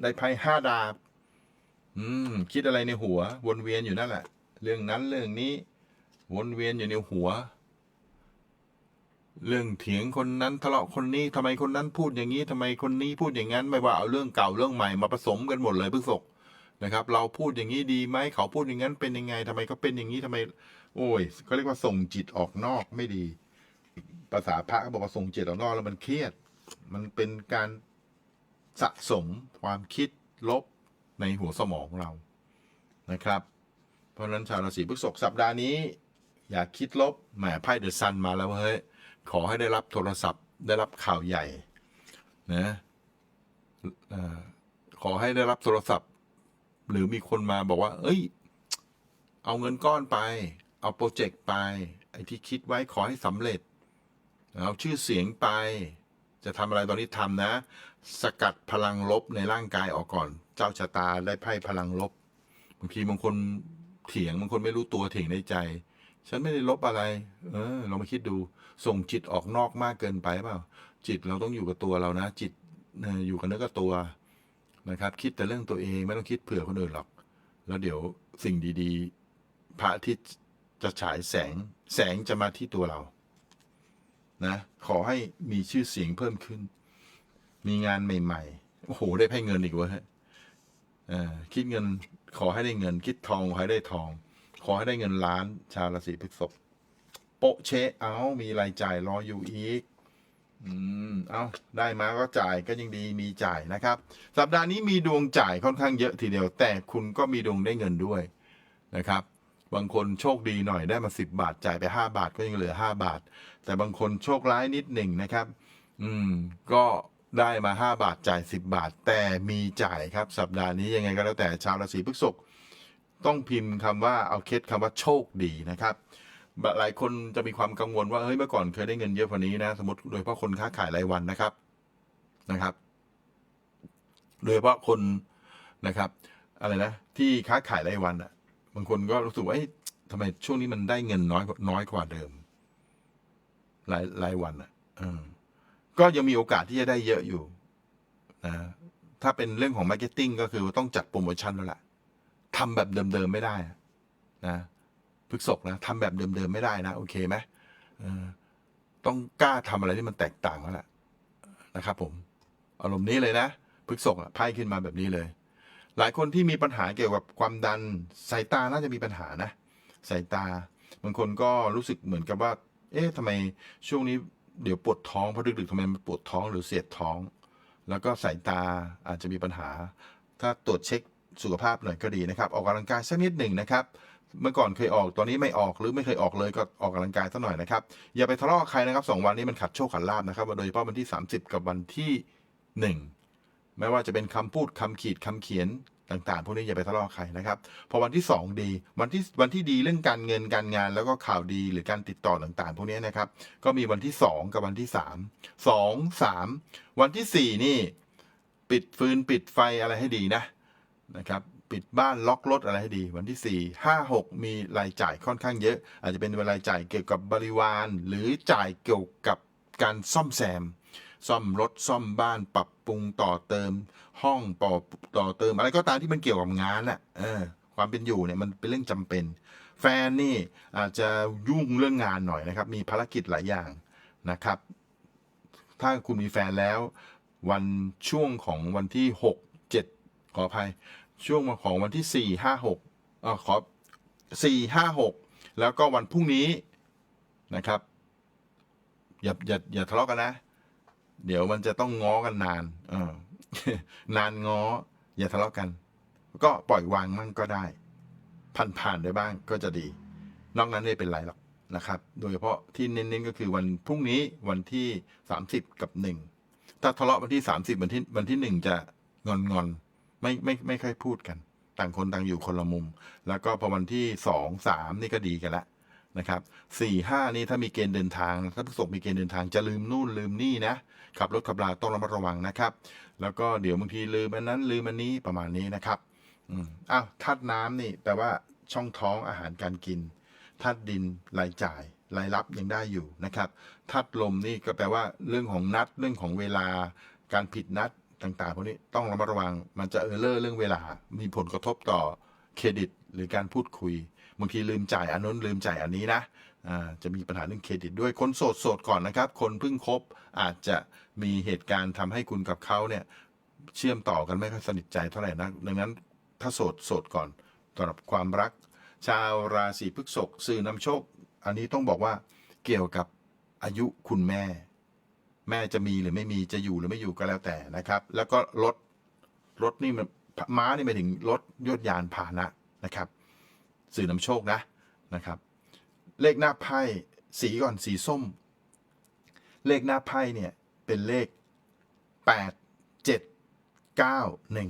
ได้ไพ่ห้าดาบ อืม คิดอะไรในหัว วนเวียนอยู่นั่นแหละ เรื่องนั้นเรื่องนี้ วนเวียนอยู่ในหัว เรื่องเถียงคนนั้นทะเลาะคนนี้ทำไมคนนั้นพูดอย่างนี้ทำไมคนนี้พูดอย่างนั้น ไม่ว่าเอาเรื่องเก่าเรื่องใหม่มาผสมกันหมดเลยพฤกษกนะครับ เราพูดอย่างนี้ดีไหมเขาพูดอย่างนั้นเป็นยังไงทำไมก็เป็นอย่างนี้ทำไม โอ้ยก็เรียกว่าส่งจิตออกนอกไม่ดี ภาษาพระก็บอกว่าส่งจิตออกนอกแล้วมันเครียด มันเป็นการ สะสมความคิดลบในหัวสมองเรานะครับ เพราะฉะนั้นชาวราศีพฤษภสัปดาห์นี้ อย่าคิดลบแหมไพ่เดอะซันมาแล้วเฮ้ยขอให้ได้รับโทรศัพท์ได้รับข่าวใหญ่นะเอ่อขอให้ได้รับโทรศัพท์ หรือมีคนมาบอกว่า เอ้ย เอาเงินก้อนไป เอาโปรเจกต์ไป ไอ้ที่คิดไว้ขอให้สำเร็จ เอาชื่อเสียงไป จะทำอะไรตอนนี้ทำนะ สกัดพลังลบในร่างกายออกก่อน เจ้าชะตาได้ไพ่พลังลบบางทีบางคนเถียงบางคนไม่รู้ตัวเถียงในใจ ฉันไม่ได้ลบอะไร เออลองมาคิดดู ส่งจิตออกนอกมากเกินไปเปล่า จิตเราต้องอยู่กับตัวเรานะ จิตอยู่กับเนื้อกับตัวนะครับ คิดแต่เรื่องตัวเองไม่ต้องคิดเผื่อคนอื่นหรอก แล้วเดี๋ยวสิ่งดี ๆ พระอาทิตย์จะฉายแสง แสงจะมาที่ตัวเรา นะขอให้มีชื่อเสียงเพิ่มขึ้น มีงานใหม่ ๆ โอ้โห ได้ไพ่เงินอีกเวะฮะคิดเงินขอให้ได้เงิน คิดทองขอให้ได้ทอง ขอให้ได้เงินล้าน ชาวราศีพฤษภโปะเชะเอามีรายจ่ายรออยู่อีก อืม เอาได้มาก็จ่ายก็ยังดีมีจ่ายนะครับ สัปดาห์นี้มีดวงจ่ายค่อนข้างเยอะทีเดียว แต่คุณก็มีดวงได้เงินด้วยนะครับ บางคนโชคดีหน่อยได้มาสิบบาทจ่ายไปห้าบาทก็ยังเหลือห้าบาท แต่บางคนโชคร้ายนิดหนึ่งนะครับ อืม ก็ได้มาห้าบาทจ่ายสิบบาท แต่มีจ่ายครับ สัปดาห์นี้ยังไงก็แล้วแต่ชาวราศีพฤษภต้องพิมพ์คำว่าเอาเคสคำว่าโชคดีนะครับหลายคนจะมีความกังวลว่าเฮ้ยเมื่อก่อนเคยได้เงินเยอะกว่านี้นะ สมมติโดยเฉพาะคนค้าขายรายวันนะครับนะครับ โดยเฉพาะคนนะครับ อะไรนะ ที่ค้าขายรายวันอะ บางคนก็รู้สึกว่าทำไมช่วงนี้มันได้เงินน้อยน้อยกว่าเดิมรายรายวันอะก็ยังมีโอกาสที่จะได้เยอะอยู่นะถ้าเป็นเรื่องของมาร์เก็ตติ้งก็คือต้องจัดโปรโมชั่นแล้วล่ะทำแบบเดิมๆไม่ได้นะพฤกษกนะทำแบบเดิมๆไม่ได้นะ โอเคไหมต้องกล้าทำอะไรที่มันแตกต่างแล้วแหละนะครับผม อารมณ์นี้เลยนะพฤกษกอะไพ่ขึ้นมาแบบนี้เลย หลายคนที่มีปัญหาเกี่ยวกับความดันสายตาน่าจะมีปัญหานะสายตาบางคนก็รู้สึกเหมือนกับว่า เอ๊ะทำไมช่วงนี้เดี๋ยวปวดท้องเพราะดึกๆทำไมมันปวดท้องหรือเสียดท้อง แล้วก็สายตาอาจจะมีปัญหา ถ้าตรวจเช็คสุขภาพหน่อยก็ดีนะครับ ออกกำลังกายสักนิดหนึ่งนะครับ เมื่อก่อนเคยออกตอนนี้ไม่ออกหรือไม่เคยออกเลยก็ออกกำลังกายสักหน่อยนะครับ อย่าไปทะเลาะใครนะครับสองวันนี้มันขัดโชคขัดลาบนะครับ โดยเฉพาะวันที่ 30 กับวันที่ 1 ไม่ว่าจะเป็นคำพูดคำขีดคำเขียนต่างๆ พวกนี้อย่าไปทะเลาะใครนะครับ พอวันที่ 2 ดี วันที่วันที่ดีเรื่องการเงินการงาน แล้วก็ข่าวดีหรือการติดต่อต่างๆ พวกนี้นะครับ ก็มีวันที่ 2 กับวันที่ 3 2 3 วันที่ 4 นี่ ปิดฟืนปิดไฟอะไรให้ดีนะนะครับปิดบ้านล็อกรถอะไรให้ดี วันที่ 4 5 6 มีรายจ่ายค่อนข้างเยอะ อาจจะเป็นรายจ่ายเกี่ยวกับบริวาร หรือจ่ายเกี่ยวกับการซ่อมแซม ซ่อมรถซ่อมบ้านปรับปรุงต่อเติม ห้องต่อต่อเติม อะไรก็ตามที่มันเกี่ยวกับงานน่ะเออความเป็นอยู่เนี่ยมันเป็นเรื่องจำเป็น แฟนนี่อาจจะยุ่งเรื่องงานหน่อยนะครับ มีภารกิจหลายอย่างนะครับ ถ้าคุณมีแฟนแล้ว วันช่วงของวันที่หกเจ็ดขออภัย ช่วงของวันที่สี่ห้าหกเออขอสี่ห้าหกแล้วก็วันพรุ่งนี้นะครับ อย่าอย่าอย่าทะเลาะกันนะ เดี๋ยวมันจะต้องง้อกันนานเออนานง้อ อย่าทะเลาะกัน ก็ปล่อยวางมั่งก็ได้ผ่านผ่านๆได้บ้างก็จะดี นอกนั้นไม่เป็นไรหรอกนะครับ โดยเฉพาะที่เน้นๆก็คือวันพรุ่งนี้วันที่สามสิบกับหนึ่งถ้าทะเลาะวันที่สามสิบวันที่วันที่หนึ่งจะงอนงอนๆไม่ไม่ไม่ค่อยพูดกัน ต่างคนต่างอยู่คนละมุม แล้วก็พอวันที่สองสามนี่ก็ดีกันละ นะครับสี่ห้านี่ถ้ามีเกณฑ์เดินทาง ถ้าผู้สบมีเกณฑ์เดินทางจะลืมนู่นลืมนี่นะขับรถขับราต้องระมัดระวังนะครับ แล้วก็เดี๋ยวบางทีลืมอันนั้นลืมอันนี้ประมาณนี้นะครับอืมอ้าวธาตุน้ำนี่แปลว่าช่องท้องอาหารการกินธาตุดินรายจ่ายรายรับยังได้อยู่นะครับธาตุลมนี่ก็แปลว่าเรื่องของนัดเรื่องของเวลาการผิดนัดต่างๆพวกนี้ต้องระมัดระวังมันจะเออเลอร์เรื่องเวลา มีผลกระทบต่อเครดิต หรือการพูดคุยบางทีลืมจ่ายอันนู้นลืมจ่ายอันนี้นะจะมีปัญหาเรื่องเครดิตด้วยคนโสดโสดก่อนนะครับ คนเพิ่งคบอาจจะมีเหตุการณ์ทำให้คุณกับเขาเนี่ยเชื่อมต่อกันไม่ค่อยสนิทใจเท่าไหร่นักดังนั้นถ้าโสดโสดก่อนสำหรับความรัก ชาวราศีพฤษภสื่อนำโชค อันนี้ต้องบอกว่าเกี่ยวกับอายุคุณแม่ แม่จะมีหรือไม่มีจะอยู่หรือไม่อยู่ก็แล้วแต่นะครับ แล้วก็รถรถนี่มันม้านี่หมายถึงรถยนต์ยานพาหนะ นะครับ สื่อนำโชคนะนะครับ เลขหน้าไพ่สีก่อนสีส้ม เลขหน้าไพ่เนี่ยเป็นเลขแปดเจ็ดเก้าหนึ่ง